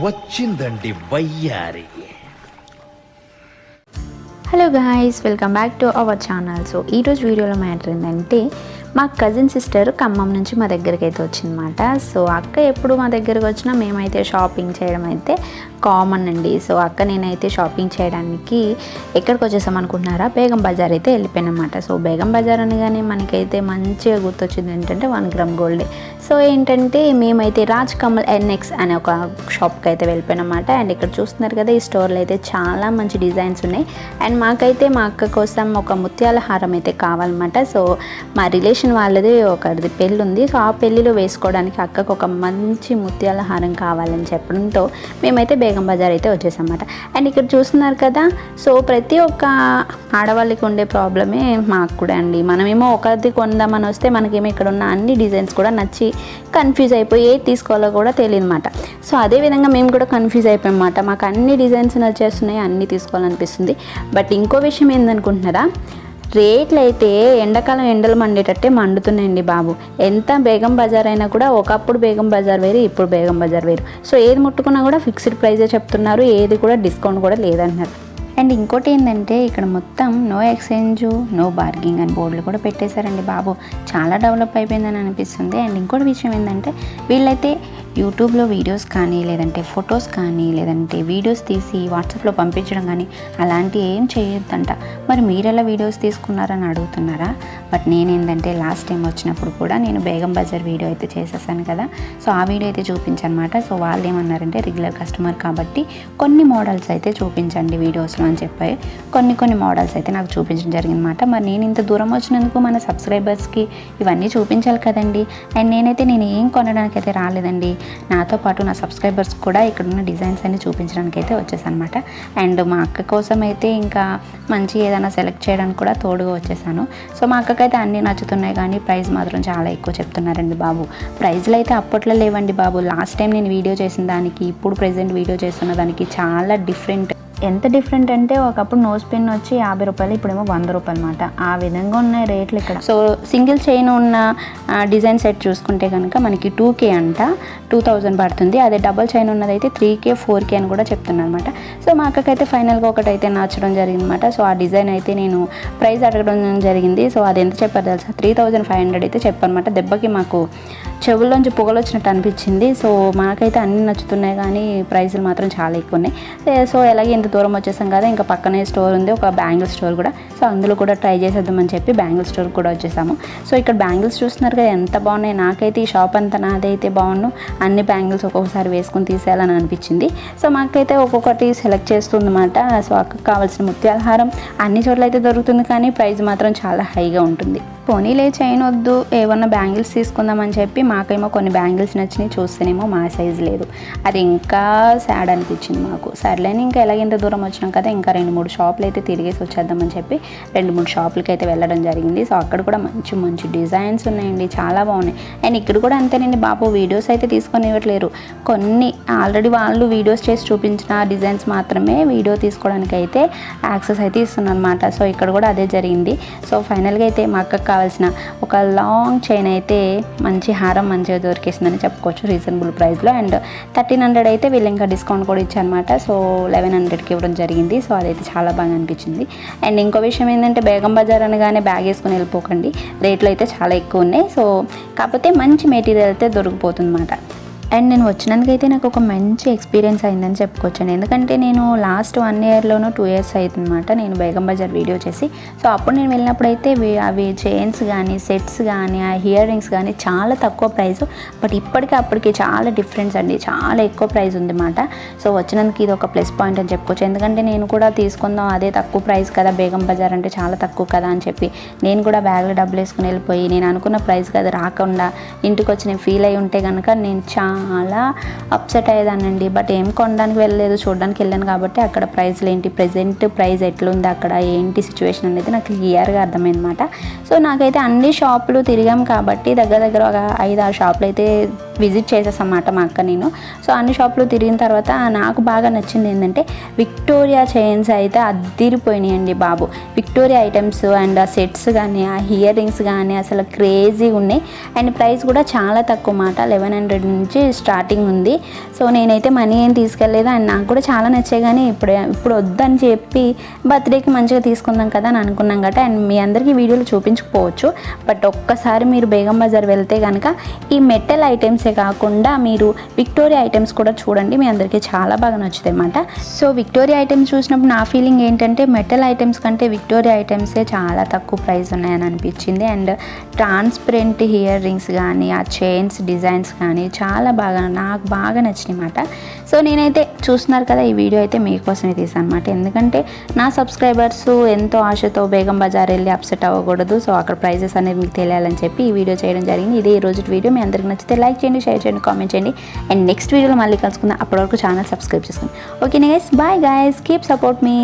వచ్చిందండి వయ్యారి. Hello guys welcome back to our channel so ఈరోజు వీడియోలో మ్యాటర్ ఏంటంటే మా కజిన్ సిస్టర్ ఖమ్మం నుంచి మా దగ్గరికి అయితే వచ్చిందన్నమాట. సో అక్క ఎప్పుడు మా దగ్గరకు వచ్చినా మేమైతే షాపింగ్ చేయడం అయితే కామన్ అండి. సో అక్క నేనైతే షాపింగ్ చేయడానికి ఎక్కడికి వచ్చేసాం అనుకుంటున్నారా? బేగం బజార్ అయితే వెళ్ళిపోయానమాట. సో బేగం బజార్ అనగానే మనకైతే మంచిగా గుర్తొచ్చింది ఏంటంటే వన్ గ్రామ్ గోల్డ్. సో ఏంటంటే మేమైతే రాజ్ కమల్ ఎన్ఎక్స్ అనే ఒక షాప్కి అయితే వెళ్ళిపోయానమాట. అండ్ ఇక్కడ చూస్తున్నారు కదా ఈ స్టోర్లో అయితే చాలా మంచి డిజైన్స్ ఉన్నాయి. అండ్ మాకైతే మా అక్క కోసం ఒక ముత్యాల హారం అయితే కావాలన్నమాట. సో మా రిలేషన్ వాళ్ళది ఒకరిది పెళ్ళి ఉంది. సో ఆ పెళ్ళిలో వేసుకోవడానికి అక్కకు ఒక మంచి ముత్యాల హారం కావాలని చెప్పడంతో మేమైతే బేగం బజార్ అయితే వచ్చేసామన్నమాట అండ్ ఇక్కడ చూస్తున్నారు కదా సో ప్రతి ఒక్క ఆడవాళ్ళకి ఉండే ప్రాబ్లమే మాకు కూడా అండి. మనమేమో ఒకటి కొందామని వస్తే మనకేమో ఇక్కడ ఉన్న అన్ని డిజైన్స్ కూడా నచ్చి కన్ఫ్యూజ్ అయిపోయి ఏది తీసుకోవాలో కూడా తెలియదు అనమాట సో అదే విధంగా మేము కూడా కన్ఫ్యూజ్ అయిపోయామన్నమాట. మాకు అన్ని డిజైన్స్ నచ్చేస్తున్నాయి అన్నీ తీసుకోవాలనిపిస్తుంది. బట్ ఇంకో విషయం ఏందనుకుంటున్నారా? రేట్లు అయితే ఎండాకాలం ఎండలు మండేటట్టే మండుతున్నాయండి బాబు. ఎంత బేగం బజార్ అయినా కూడా ఒకప్పుడు బేగం బజార్ వేరు ఇప్పుడు బేగం బజార్ వేరు. సో ఏది ముట్టుకున్నా కూడా ఫిక్స్డ్ ప్రైజే చెప్తున్నారు ఏది కూడా డిస్కౌంట్ కూడా లేదంటున్నారు. అండ్ ఇంకోటి ఏంటంటే ఇక్కడ మొత్తం నో ఎక్స్చేంజ్ నో బార్గింగ్ అని బోర్డులు కూడా పెట్టేశారండి బాబు. చాలా డెవలప్ అయిపోయిందని అనిపిస్తుంది. అండ్ ఇంకోటి విషయం ఏంటంటే వీళ్ళైతే యూట్యూబ్లో వీడియోస్ కానీ లేదంటే ఫొటోస్ కానీ లేదంటే వీడియోస్ తీసి వాట్సాప్లో పంపించడం కానీ అలాంటి ఏం చేయొద్దంట. మరి మీరు ఎలా వీడియోస్ తీసుకున్నారని అడుగుతున్నారా? బట్ నేనేంటంటే లాస్ట్ టైం వచ్చినప్పుడు కూడా నేను బేగం బజార్ వీడియో అయితే చేసేసాను కదా. సో ఆ వీడియో అయితే చూపించనమాట. సో వాళ్ళు ఏమన్నారంటే రెగ్యులర్ కస్టమర్ కాబట్టి కొన్ని మోడల్స్ అయితే చూపించండి వీడియోస్లో అని చెప్పి కొన్ని కొన్ని మోడల్స్ అయితే నాకు చూపించడం జరిగిందన్నమాట. మరి నేను ఇంత దూరం వచ్చినందుకు మన సబ్స్క్రైబర్స్కి ఇవన్నీ చూపించాలి కదండి. అండ్ నేనైతే నేను ఏం కొనడానికి అయితే రాలేదండి. నాతో పాటు నా సబ్స్క్రైబర్స్ కూడా ఇక్కడ ఉన్న డిజైన్స్ అన్ని చూపించడానికి అయితే వచ్చేసానమాట అండ్ మా అక్క కోసం అయితే ఇంకా మంచి ఏదైనా సెలెక్ట్ చేయడానికి కూడా తోడుగా వచ్చేసాను. సో మా అక్కకైతే అన్నీ నచ్చుతున్నాయి కానీ ప్రైస్ మాత్రం చాలా ఎక్కువ చెప్తున్నారండి బాబు. ప్రైజ్లు అయితే అప్పట్లో లేవండి బాబు. లాస్ట్ టైం నేను వీడియో చేసిన దానికి ఇప్పుడు ప్రజెంట్ వీడియో చేస్తున్న దానికి చాలా డిఫరెంట్ ఎంత డిఫరెంట్ అంటే ఒకప్పుడు నోస్ పిన్ వచ్చి యాభై రూపాయలు ఇప్పుడేమో వంద రూపాయలు అనమాట ఆ విధంగా ఉన్నాయి రేట్లు ఇక్కడ. సో సింగిల్ చైన్ ఉన్న ఆ, డిజైన్ సెట్ చూసుకుంటే కనుక మనకి టూ కే అంట టూ థౌజండ్ పడుతుంది. అదే డబల్ చైన్ ఉన్నదైతే త్రీ కే ఫోర్ కే అని కూడా చెప్తున్నాను అనమాట సో మా అక్కకైతే ఫైనల్గా ఒకటి అయితే నచ్చడం జరిగింది అనమాట సో ఆ డిజైన్ అయితే నేను ప్రైస్ అడగడం జరిగింది. సో అది ఎంత చెప్పారు తెలుసా? త్రీ థౌజండ్ ఫైవ్ హండ్రెడ్ అయితే చెప్పనమాట దెబ్బకి మాకు చెవుల్లోంచి పొగలు వచ్చినట్టు అనిపించింది. సో మాకైతే అన్ని నచ్చుతున్నాయి కానీ ప్రైజులు మాత్రం చాలా ఎక్కువ ఉన్నాయి. సో ఎలాగే ఇంత దూరం వచ్చేసాం కదా ఇంకా పక్కనే స్టోర్ ఉంది ఒక బ్యాంగిల్ స్టోర్ కూడా. సో అందులో కూడా ట్రై చేసేద్దామని చెప్పి బ్యాంగిల్ స్టోర్ కూడా వచ్చేసాము. సో ఇక్కడ బ్యాంగిల్స్ చూస్తున్నారు కదా ఎంత బాగున్నాయి. నాకైతే ఈ షాప్ అంతా నాదైతే బాగుండు. అన్ని బ్యాంగిల్స్ ఒక్కొక్కసారి వేసుకుని తీసేయాలని అనిపించింది. సో మాకైతే ఒక్కొక్కటి సెలెక్ట్ చేస్తుందన్నమాట. సో అక్కకు కావాల్సిన ముత్యాలహారం అన్ని చోట్ల అయితే దొరుకుతుంది కానీ ప్రైస్ మాత్రం చాలా హైగా ఉంటుంది. పోనీలే చైన్ వద్దు ఏమన్నా బ్యాంగిల్స్ తీసుకుందామని చెప్పి మాకేమో కొన్ని బ్యాంగిల్స్ నచ్చినాయి చూస్తేనేమో మా సైజ్ లేదు. అది ఇంకా సాడ్ అనిపించింది మాకు. సర్లేని ఇంకా ఎలాగ ఇంత దూరం వచ్చినాం కదా ఇంకా రెండు మూడు షాపులు అయితే తిరిగేసి వచ్చేద్దామని చెప్పి రెండు మూడు షాపులకి అయితే వెళ్ళడం జరిగింది. సో అక్కడ కూడా మంచి మంచి డిజైన్స్ ఉన్నాయండి. చాలా బాగున్నాయి. అండ్ ఇక్కడ కూడా అంతేనండి బాబు వీడియోస్ అయితే తీసుకొని ఇవ్వట్లేరు. కొన్ని ఆల్రెడీ వాళ్ళు వీడియోస్ చేసి చూపించిన డిజైన్స్ మాత్రమే వీడియో తీసుకోవడానికి అయితే యాక్సెస్ అయితే ఇస్తున్నారు అనమాట సో ఇక్కడ కూడా అదే జరిగింది. సో ఫైనల్గా అయితే మా అక్క కావాల్సిన ఒక లాంగ్ చైన్ అయితే మంచి హారం మంచిగా దొరికేసిందని చెప్పుకోవచ్చు రీజనబుల్ ప్రైస్లో అండ్ థర్టీన్ హండ్రెడ్ అయితే వీళ్ళు ఇంకా డిస్కౌంట్ కూడా ఇచ్చారనమాట సో లెవెన్ హండ్రెడ్కి ఇవ్వడం జరిగింది. సో అదైతే చాలా బాగా అనిపించింది. అండ్ ఇంకో విషయం ఏంటంటే బేగం బజార్ అనగానే బ్యాగ్ వేసుకుని వెళ్ళిపోకండి. రేట్లు అయితే చాలా ఎక్కువ ఉన్నాయి. సో కాకపోతే మంచి మెటీరియల్ అయితే దొరికిపోతుంది అనమాట అండ్ నేను వచ్చినందుకైతే నాకు ఒక మంచి ఎక్స్పీరియన్స్ అయిందని చెప్పుకోవచ్చాను ఎందుకంటే నేను లాస్ట్ వన్ ఇయర్లోనూ టూ ఇయర్స్ అవుతుందన్నమాట నేను బేగం బజార్ వీడియో చేసి. సో అప్పుడు నేను వెళ్ళినప్పుడు అయితే అవి చైన్స్ కానీ సెట్స్ కానీ ఆ ఇయర్ రింగ్స్ కానీ చాలా తక్కువ ప్రైస్. బట్ ఇప్పటికీ అప్పటికి చాలా డిఫరెన్స్ అండి. చాలా ఎక్కువ ప్రైస్ ఉందన్నమాట. సో వచ్చినందుకు ఇది ఒక ప్లస్ పాయింట్ అని చెప్పుకోవచ్చు. ఎందుకంటే నేను కూడా తీసుకుందాం అదే తక్కువ ప్రైస్ కదా బేగం బజార్ అంటే చాలా తక్కువ కదా అని చెప్పి. నేను కూడా బ్యాగ్లో డబ్బులు వేసుకుని వెళ్ళిపోయి నేను అనుకున్న ప్రైస్ కదా రాకుండా ఇంటికి వచ్చి నేను ఫీల్ అయి ఉంటే కనుక నేను చాలా చాలా అప్సెట్ అయ్యేదానండి బట్ ఏం కొనడానికి వెళ్ళలేదు. చూడడానికి వెళ్ళాను కాబట్టి అక్కడ ప్రైస్లు ఏంటి ప్రజెంట్ ప్రైస్ ఎట్లుంది అక్కడ ఏంటి సిచ్యువేషన్ అనేది నాకు క్లియర్గా అర్థమైందన్నమాట. సో నాకైతే అన్ని షాపులు తిరిగాం కాబట్టి దగ్గర దగ్గర ఒక ఐదు ఆరు షాపులు అయితే విజిట్ చేసేసాం మా అక్క నేను. సో అన్ని షాపులు తిరిగిన తర్వాత నాకు బాగా నచ్చింది ఏంటంటే విక్టోరియా చైన్స్ అయితే అద్దిరిపోయినాయండి బాబు. విక్టోరియా ఐటమ్స్ అండ్ ఆ సెట్స్ కానీ ఆ ఇయర్ రింగ్స్ కానీ అసలు క్రేజీ ఉన్నాయి. అండ్ ప్రైస్ కూడా చాలా తక్కువ మాట లెవెన్ హండ్రెడ్ నుంచి స్టార్టింగ్ ఉంది. సో నేనైతే మనీ ఏం తీసుకెళ్ళలేదు. అండ్ నాకు కూడా చాలా నచ్చాయి కానీ ఇప్పుడు ఇప్పుడు వద్దని చెప్పి బర్త్డేకి మంచిగా తీసుకుందాం కదా అని అనుకున్నాం కదా అండ్ మీ అందరికీ వీడియోలు చూపించకపోవచ్చు. బట్ ఒక్కసారి మీరు బేగం బజార్ వెళ్తే కనుక ఈ మెటల్ ఐటమ్స్ కాకుండా మీరు విక్టోరియా ఐటమ్స్ కూడా చూడండి. మీ అందరికీ చాలా బాగా నచ్చుతాయి అన్నమాట సో విక్టోరియా ఐటమ్స్ చూసినప్పుడు నా ఫీలింగ్ ఏంటంటే మెటల్ ఐటమ్స్ కంటే విక్టోరియా ఐటమ్సే చాలా తక్కువ ప్రైస్ ఉన్నాయని అనిపించింది. అండ్ ట్రాన్స్పరెంట్ ఇయర్ రింగ్స్ కానీ ఆ చైన్స్ డిజైన్స్ కానీ చాలా బాగా నాకు బాగా నచ్చినాయి అన్నమాట సో నేనైతే చూస్తున్నారు కదా ఈ వీడియో అయితే మీకోసమే తీసాను అనమాట ఎందుకంటే నా సబ్స్క్రైబర్స్ ఎంతో ఆశతో బేగం బజార్ వెళ్ళి అప్సెట్ అవ్వకూడదు. సో అక్కడ ప్రైజెస్ అనేది మీకు తెలియాలని చెప్పి ఈ వీడియో చేయడం జరిగింది. ఇదే ఈ రోజు వీడియో. మీ అందరికి నచ్చితే లైక్ చేయండి. చేయండి షేర్ చేయండి కామెంట్ చేయండి. అండ్ నెక్స్ట్ వీడియోలో మళ్ళీ కలుసుకుందాం. అప్పటివరకు ఛానల్ సబ్స్క్రైబ్ చేసుకోండి okay guys bye guys keep support మీ